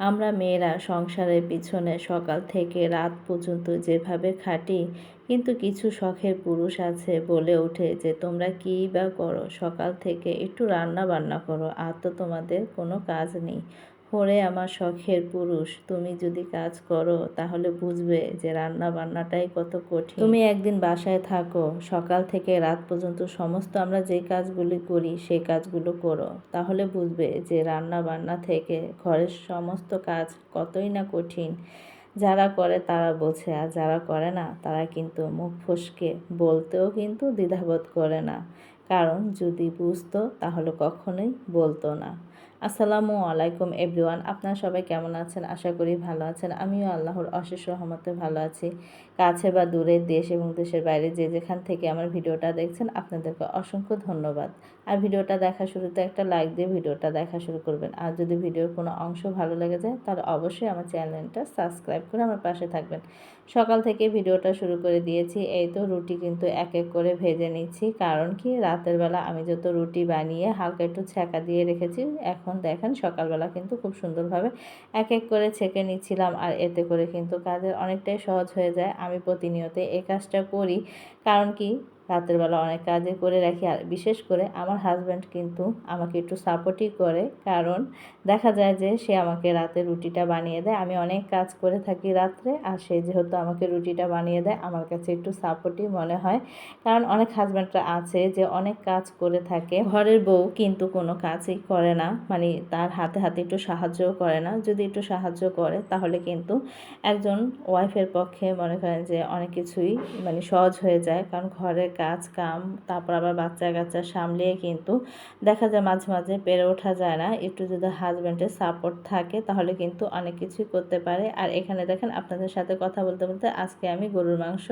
আমরা মেয়েরা সংসারের পিছনে সকাল থেকে রাত পর্যন্ত যেভাবে খাটি, কিন্তু কিছু শখের পুরুষ আছে বলে ওঠে যে, তোমরা কী বা করো? সকাল থেকে একটু রান্না বান্না করো, আর তো তোমাদের কোনো কাজ নেই। ওরে আমার শখের পুরুষ। তুমি যদি কাজ করো, তাহলে বুঝবে যে রান্না বান্নাটাই কত কঠিন। তুমি একদিন বাসায় থাকো, সকাল থেকে রাত পর্যন্ত সমস্ত আমরা যে কাজগুলি করি সেই কাজগুলো করো। তাহলে বুঝবে যে রান্না বান্না থেকে ঘরের সমস্ত কাজ কতই না কঠিন। যারা করে তারা বোঝে, আর যারা করে না, তারা কিন্তু মুখ ফসকে, বলতেও কিন্তু দ্বিধাবোধ করে না। কারণ যদি বুঝতো, তাহলে কখনোই বলতো না। আসসালামু আলাইকুম এভরিওয়ান, আপনারা সবাই কেমন আছেন? আশা করি ভালো আছেন। আমিও আল্লাহর অশেষ রহমতে ভালো আছি। কাছে বা দূরে দেশ এবং দেশের বাইরে যে যেখান থেকে আমার ভিডিওটা দেখছেন, আপনাদেরকে অসংখ্য ধন্যবাদ। আর ভিডিওটা দেখা শুরুতে একটা লাইক দিয়ে ভিডিওটা দেখা শুরু করবেন। আর যদি ভিডিওর কোনো অংশ ভালো লেগে যায়, তাহলে অবশ্যই আমার চ্যানেলটা সাবস্ক্রাইব করে আমার পাশে থাকবেন। সকাল থেকে ভিডিওটা শুরু করে দিয়েছি। এই তো রুটি কিন্তু এক এক করে ভেজে নিচ্ছি। কারণ কি? রাতের বেলা আমি যত রুটি বানিয়ে হালকা একটু ছ্যাঁকা দিয়ে রেখেছি, এখন দেখেন সকালবেলা কিন্তু খুব সুন্দরভাবে এক এক করে ছেঁকে নিচ্ছিলাম। আর এতে করে কিন্তু কাজের অনেকটাই সহজ হয়ে যায়। আমি প্রতিনিয়ত এই কাজটা করি। কারণ কি? রাতের বেলা অনেক কাজে করে রাখি। আর বিশেষ করে আমার হাজব্যান্ড কিন্তু আমাকে একটু সাপোর্টই করে। কারণ দেখা যায় যে সে আমাকে রাতে রুটিটা বানিয়ে দেয়। আমি অনেক কাজ করে থাকি রাত্রে। আর সে যেহেতু আমাকে রুটিটা বানিয়ে দেয়, আমার কাছে একটু সাপোর্টই মনে হয়। কারণ অনেক হাজব্যান্ডরা আছে যে অনেক কাজ করে থাকে। ঘরের বউ কিন্তু কোনো কাজই করে না। মানে তার হাতে হাতে একটু সাহায্যও করে না। যদি একটু সাহায্য করে, তাহলে কিন্তু একজন ওয়াইফের পক্ষে মনে করেন যে অনেক কিছুই মানে সহজ হয়ে যায়। কারণ ঘরের কাজ, কাম, তারপর আবার বাচ্চা কাচ্চা সামলিয়ে কিন্তু দেখা যায় মাঝে মাঝে পেরে ওঠা যায় না। একটু যদি হাজব্যান্ডের সাপোর্ট থাকে তাহলে কিন্তু অনেক কিছুই করতে পারে। আর এখানে দেখেন আপনাদের সাথে কথা বলতে বলতে আজকে আমি গরুর মাংস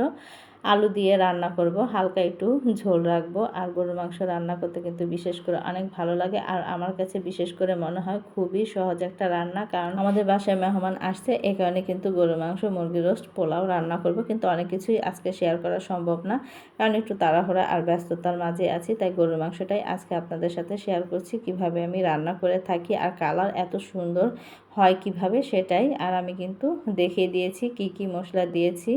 আলু দিয়ে রান্না করব, হালকা একটু ঝোল রাখব, আর গরুর মাংস রান্না করতে কিন্তু বিশেষ করে অনেক ভালো লাগে। আর আমার কাছে বিশেষ করে মনে হয় খুবই সহজ একটা রান্না, কারণ আমাদের বাসায় মেহমান আসছে এই কারণে কিন্তু গরুর মাংস মুরগি রোস্ট, পোলাও রান্না করব। কিন্তু অনেক কিছুই আজকে শেয়ার করা সম্ভব না, কারণ একটু তাড়াহুড়া আর ব্যস্ততার মাঝে আছি, তাই গরুর মাংসটাই আজকে আপনাদের সাথে শেয়ার করছি, কীভাবে আমি রান্না করে থাকি আর কালার এত সুন্দর। হয় কীভাবে সেটাই আর আমি কিন্তু দেখিয়ে দিয়েছি, কি কি মশলা দিয়েছি।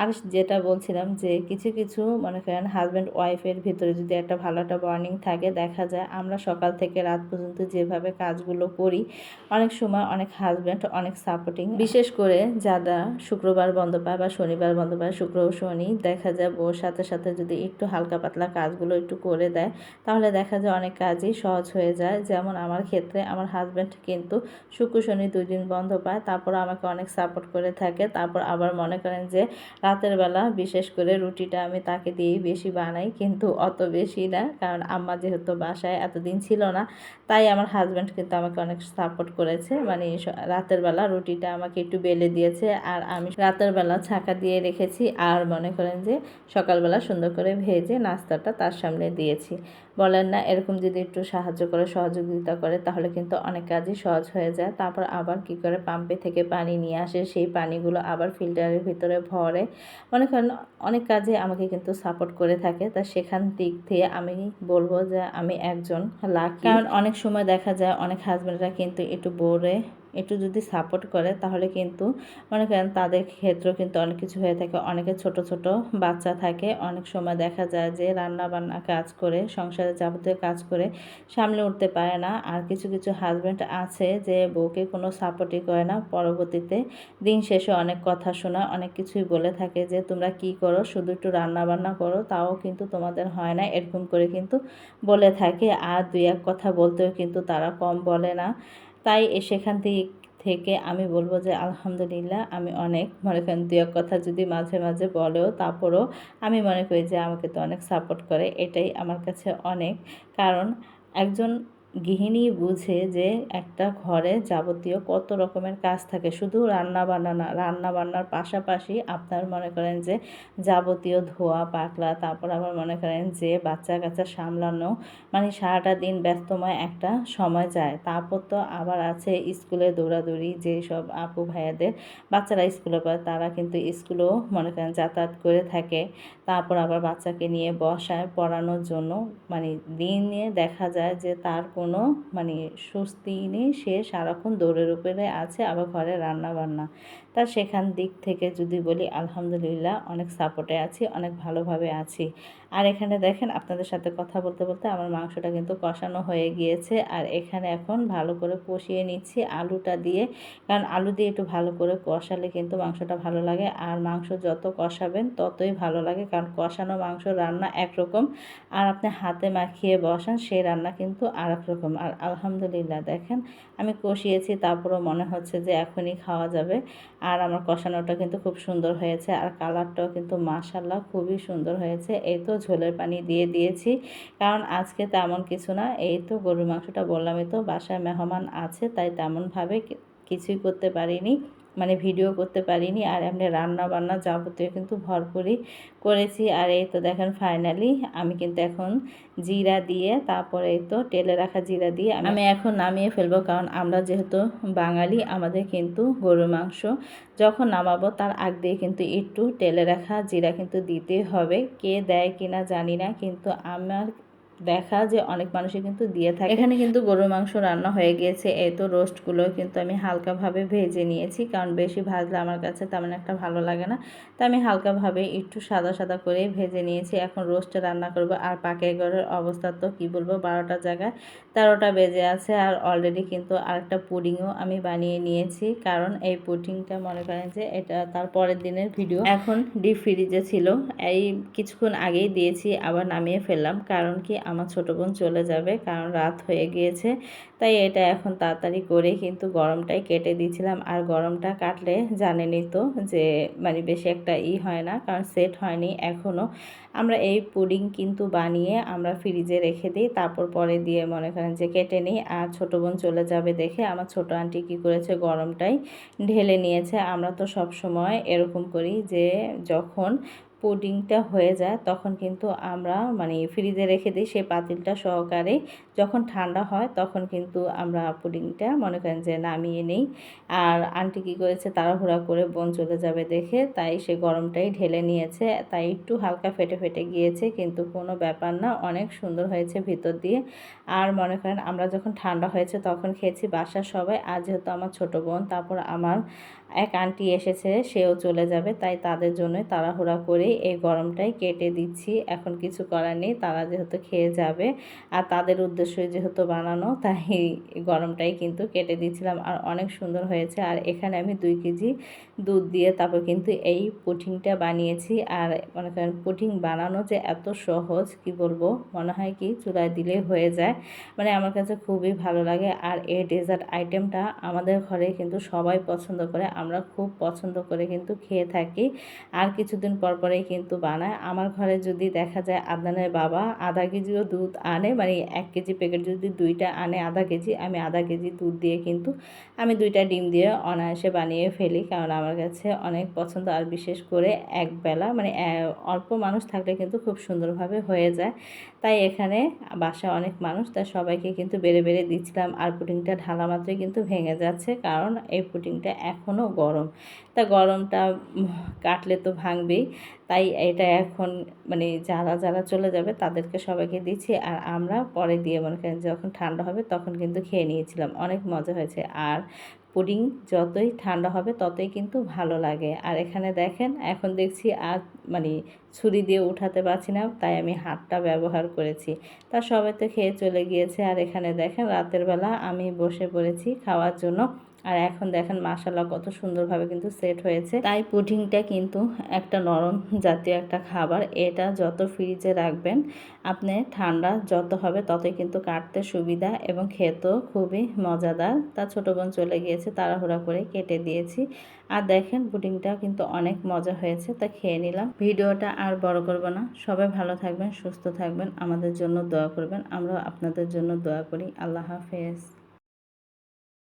আর যেটা বলছিলাম যে কিছু কিছু মনে করেন হাজব্যান্ড ওয়াইফের ভিতরে যদি একটা ভালো একটা বর্নিং থাকে, দেখা যায় আমরা সকাল থেকে রাত পর্যন্ত যেভাবে কাজগুলো করি, অনেক সময় অনেক হাজব্যান্ড অনেক সাপোর্টিং বিশেষ করে যারা শুক্রবার বন্ধ পায় বা শনিবার বন্ধ পায়, শুক্র শনি, দেখা যায় বউর সাথে সাথে যদি একটু হালকা পাতলা কাজগুলো একটু করে দেয়, তাহলে দেখা যায় অনেক কাজই সহজ হয়ে যায়। যেমন আমার ক্ষেত্রে আমার হাজব্যান্ড কিন্তু শুক্র, শনি দুই দিন বন্ধ পায়, তারপর আমাকে অনেক সাপোর্ট করে থাকে। তারপর আবার মনে করেন যে রাতের বেলা বিশেষ করে রুটিটা আমি তাকে দিয়েই বেশি বানাই, কিন্তু অত বেশি না, কারণ আম্মা যেহেতু বাসায় এতদিন ছিল না, তাই আমার হাজব্যান্ড কিন্তু আমাকে অনেক সাপোর্ট করেছে। মানে রাতের বেলা রুটিটা আমাকে একটু বেলে দিয়েছে, আর আমি রাতের বেলা ছাকা দিয়ে রেখেছি, আর মনে করেন যে সকালবেলা সুন্দর করে ভেজে নাস্তাটা তার সামনে দিয়েছি। বলেন না, এরকম যদি একটু সাহায্য করে, সহযোগিতা করে, তাহলে কিন্তু অনেক কাজই সহজ হয়ে যায়। তারপর আবার কি করে পাম্পে থেকে পানি নিয়ে আসে, সেই পানিগুলো আবার ফিল্টারের ভিতরে ভরে। মনে করেন অনেক কাজে আমাকে কিন্তু সাপোর্ট করে থাকে। তা সেখান দিক থেকে আমি বলব যে আমি একজন লাকি কারণ অনেক সময় দেখা যায়, অনেক হাজব্যান্ডরা কিন্তু একটু বোরে একটু যদি সাপোর্ট করে, তাহলে কিন্তু মনে করেন তাদের ক্ষেত্রেও কিন্তু অনেক কিছু হয়ে থাকে। অনেকে ছোট ছোট বাচ্চা থাকে, অনেক সময় দেখা যায় যে রান্না বান্না কাজ করে সংসারে যাবতীয় কাজ করে সামলে উঠতে পারে না। আর কিছু কিছু হাজব্যান্ড আছে যে বউকে কোনো সাপোর্টই করে না। পরবর্তীতে দিন শেষে অনেক কথা শোনা অনেক কিছুই বলে থাকে যে, তোমরা কি করো? শুধু একটু রান্না বান্না করো, তাও কিন্তু তোমাদের হয় না। এরকম করে কিন্তু বলে থাকে। আর দুই এক কথা বলতেও কিন্তু তারা কম বলে না। তাই সেখান থেকে আমি বলব যে, আলহামদুলিল্লাহ, আমি অনেক, মনে করেন দু এক কথা যদি মাঝে মাঝে বলেও তারপরেও আমি মনে করি যে, আমাকে তো অনেক সাপোর্ট করে। এটাই আমার কাছে অনেক। কারণ একজন গৃহিণী বুঝে যে একটা ঘরে যাবতীয় কত রকমের কাজ থাকে। শুধু রান্না বান্না না রান্না বান্নার পাশাপাশি আপনার মনে করেন যে যাবতীয় ধোয়া, পাকলা, তারপর আবার মনে করেন যে বাচ্চা কাচ্চা সামলানো মানে সারাটা দিন ব্যস্তময় একটা সময় যায়। তারপর তো আবার আছে স্কুলে দৌড়াদৌড়ি যেসব আপু ভাইয়াদের বাচ্চারা স্কুলে পড়ে, তারা কিন্তু স্কুলেও মনে করেন যাতায়াত করে থাকে। তারপর আবার বাচ্চাকে নিয়ে বসায় পড়ানোর জন্য। মানে দিন নিয়ে দেখা যায় যে তার কোনো মানে স্বস্তি নেই সে সারাক্ষণ দৌড়ের উপরে আছে আবার ঘরে রান্না বান্না তা সেখান দিক থেকে যদি বলি, আলহামদুলিল্লাহ অনেক সাপোর্টে আছি, অনেক ভালোভাবে আছি। আর এখানে দেখেন, আপনাদের সাথে কথা বলতে বলতে আমার মাংসটা কিন্তু কষানো হয়ে গিয়েছে। আর এখানে এখন ভালো করে কষিয়ে নিচ্ছি আলুটা দিয়ে। কারণ আলু দিয়ে একটু ভালো করে কষালে কিন্তু মাংসটা ভালো লাগে। আর মাংস যত কষাবেন ততই ভালো লাগে, কারণ কষানো মাংস রান্না একরকম। আর আপনি হাতে মাখিয়ে বসান সেই রান্না কিন্তু আর রকম আর আলহামদুলিল্লাহ দেখেন, আমি কষিয়েছি, তারপরও মনে হচ্ছে যে এখনই খাওয়া যাবে। আর আমার কষানোটা কিন্তু খুব সুন্দর হয়েছে আর কালারটাও কিন্তু মাশাল্লাহ খুবই সুন্দর হয়েছে। এই তো ঝোলের পানি দিয়ে দিয়েছি। কারণ আজকে তেমন কিছু না, এই তো গরুর মাংসটা বললামই তো বাসায় মেহমান আছে, তাই তেমনভাবে কিছুই করতে পারিনি। মানে ভিডিও করতে পারিনি। আর এমনি রান্না বান্না যাবতীয় কিন্তু ভরপুরই করেছি। আর এই তো দেখেন ফাইনালি আমি কিন্তু এখন জিরা দিয়ে তারপরে এই তো টেলে রাখা জিরা দিয়ে আমি এখন নামিয়ে ফেলব। কারণ আমরা যেহেতু বাঙালি আমাদের কিন্তু গরুর মাংস যখন নামাবো তার আগ দিয়ে কিন্তু একটু টেলে রাখা জিরা কিন্তু দিতে হবে। কে দেয় কিনা জানি না কিন্তু আমার দেখা যে অনেক মানুষই কিন্তু দিয়ে থাকে। এখানে কিন্তু গরুর মাংস রান্না হয়ে গিয়েছে। এই তো রোস্টগুলো কিন্তু আমি হালকাভাবে ভেজে নিয়েছি, কারণ বেশি ভাজলে আমার কাছে তেমন একটা ভালো লাগে না। তা আমি হালকাভাবে একটু সাদা সাদা করে ভেজে নিয়েছি। এখন রোস্টে রান্না করব। আর পাকের ঘরের অবস্থা তো কী বলব, বারোটা জায়গায় তেরোটা বেজে আছে। আর অলরেডি কিন্তু আরেকটা পুডিংও আমি বানিয়ে নিয়েছি। কারণ এই পুডিংটা মনে করেন যে এটা তার পরের দিনের ভিডিও। এখন ডিপ ফ্রিজে ছিল। এই কিছুক্ষণ আগেই দিয়েছি, আবার নামিয়ে ফেললাম। কারণ কি আমার ছোটো বোন চলে যাবে, কারণ রাত হয়ে গিয়েছে। তাই এটা এখন তাড়াতাড়ি করে কিন্তু গরমটাই কেটে দিয়েছিলাম। আর গরমটা কাটলে জানেনই তো যে মানে বেশি একটা ই হয় না, কারণ সেট হয়নি এখনও আমরা এই পুডিং কিন্তু বানিয়ে আমরা ফ্রিজে রেখে দিই, তারপর পরে দিয়ে মনে করেন যে কেটে নিই। আর ছোটো বোন চলে যাবে দেখে আমার ছোট আন্টি কি করেছে, গরমটাই ঢেলে নিয়েছে। আমরা তো সব সময় এরকম করি যে, যখন পুডিংটা হয়ে যায়, তখন কিন্তু আমরা মানে ফ্রিজে রেখে দিই সেই পাতিলটা সহকারে। যখন ঠান্ডা হয়, তখন কিন্তু আমরা পুডিংটা মনে করেন যে নামিয়ে নিই। আর আন্টি কী করেছে, তাড়াহুড়া করে বোন চলে যাবে দেখে, তাই সে গরমটাই ঢেলে নিয়েছে। তাই একটু হালকা ফেটে ফেটে গিয়েছে, কিন্তু কোনো ব্যাপার না, অনেক সুন্দর হয়েছে ভিতর দিয়ে। আর মনে করেন আমরা যখন ঠান্ডা হয়েছে, তখন খেয়েছি বাসার সবাই। আর যেহেতু আমার ছোট বোন, তারপর আমার এক আন্টি এসেছে, সেও চলে যাবে, তাই তাদের জন্যই তাড়াহুড়া করেই এই গরমটাই কেটে দিচ্ছি। এখন কিছু করার নেই, তারা যেহেতু খেয়ে যাবে আর তাদের উদ্দেশ্যই যেহেতু বানানো, তাই গরমটাই কিন্তু কেটে দিচ্ছিলাম। আর অনেক সুন্দর হয়েছে। আর এখানে আমি দুই কেজি দুধ দিয়ে তারপর কিন্তু এই পুঠিংটা বানিয়েছি। আর মনে করেন পুঠিং বানানো যে এত সহজ, কি বলব? মনে হয় কি চুলায় দিলে হয়ে যায়। মানে আমার কাছে খুবই ভালো লাগে। আর এই ডেজার্ট আইটেমটা আমাদের ঘরে কিন্তু সবাই পছন্দ করে। আমরা খুব পছন্দ করে কিন্তু খেয়ে থাকি। আর কিছুদিন পর পরেই কিন্তু বানায়। আমার ঘরে যদি দেখা যায় আদানের বাবা আধা কেজিও দুধ আনে মানে এক কেজি প্যাকেট যদি দুইটা আনে আধা কেজি, আমি আধা কেজি দুধ দিয়ে কিন্তু আমি দুইটা ডিম দিয়ে অনায়াসে বানিয়ে ফেলি। কারণ আমার কাছে অনেক পছন্দ, আর বিশেষ করে এক বেলা মানে অল্প মানুষ থাকলে কিন্তু খুব সুন্দরভাবে হয়ে যায়। তাই এখানে বাসায় অনেক মানুষ, তাই সবাইকে কিন্তু বেড়ে বেড়ে দিচ্ছিলাম। আর পুডিংটা ঢালা মাত্রই কিন্তু ভেঙে যাচ্ছে, কারণ এই পুডিংটা এখনও গরম। তা গরমটা কাটলে তো ভাঙবেই। তাই এটা এখন মানে যারা যারা চলে যাবে তাদেরকে সবাইকে দিচ্ছি। আর আমরা পরে দিয়ে মনে করেন যখন ঠান্ডা হবে তখন কিন্তু খেয়ে নিয়েছিলাম। অনেক মজা হয়েছে। আর পুডিং যতই ঠান্ডা হবে ততই কিন্তু ভালো লাগে। আর এখানে দেখেন এখন দেখছি আর মানে ছুরি দিয়ে উঠাতে পারছি না, তাই আমি হাতটা ব্যবহার করেছি। তা সবাই তো খেয়ে চলে গিয়েছে। আর এখানে দেখেন রাতের বেলা আমি বসে পড়েছি খাওয়ার জন্য। আর এখন দেখেন মাসাল্লাহ কত সুন্দরভাবে কিন্তু সেট হয়েছে। তাই পুডিংটা কিন্তু একটা নরম জাতীয় একটা খাবার, এটা যত ফ্রিজে রাখবেন, আপনি ঠান্ডা যত হবে ততই কিন্তু কাটতে সুবিধা এবং খেতেও খুবই মজাদার। তা ছোটো বোন চলে গিয়েছে, তাড়াহুড়া করে কেটে দিয়েছি। আর দেখেন পুডিংটা কিন্তু অনেক মজা হয়েছে, তা খেয়ে নিলাম। ভিডিওটা আর বড় করব না, সবাই ভালো থাকবেন, সুস্থ থাকবেন, আমাদের জন্য দোয়া করবেন, আমরাও আপনাদের জন্য দোয়া করি। আল্লাহ হাফেজ।